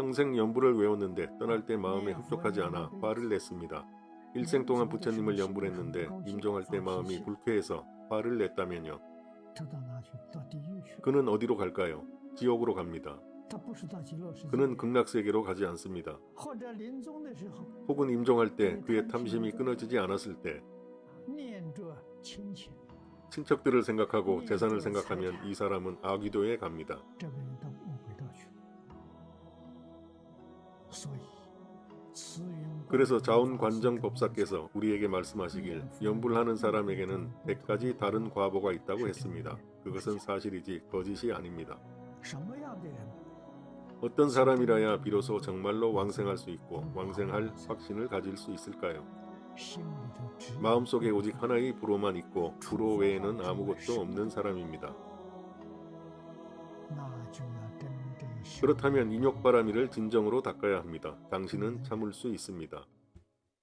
평생 연불을 외웠는데 떠날 때 마음에 흡족하지 않아 화를 냈습니다. 일생 동안 부처님을 연불했는데 임종할 때 마음이 불쾌해서 화를 냈다면요. 그는 어디로 갈까요? 지옥으로 갑니다. 그는 극락세계로 가지 않습니다. 혹은 임종할 때 그의 탐심이 끊어지지 않았을 때 친척들을 생각하고 재산을 생각하면 이 사람은 아귀도에 갑니다. 그래서 자운관정 법사께서 우리에게 말씀하시길 염불하는 사람에게는 100가지 다른 과보가 있다고 했습니다. 그것은 사실이지 거짓이 아닙니다. 어떤 사람이라야 비로소 정말로 왕생할 수 있고 왕생할 확신을 가질 수 있을까요? 마음속에 오직 하나의 불호만 있고 불호 외에는 아무것도 없는 사람입니다. 그렇다면 인욕바람이를 진정으로 닦아야 합니다. 당신은 참을 수 있습니다.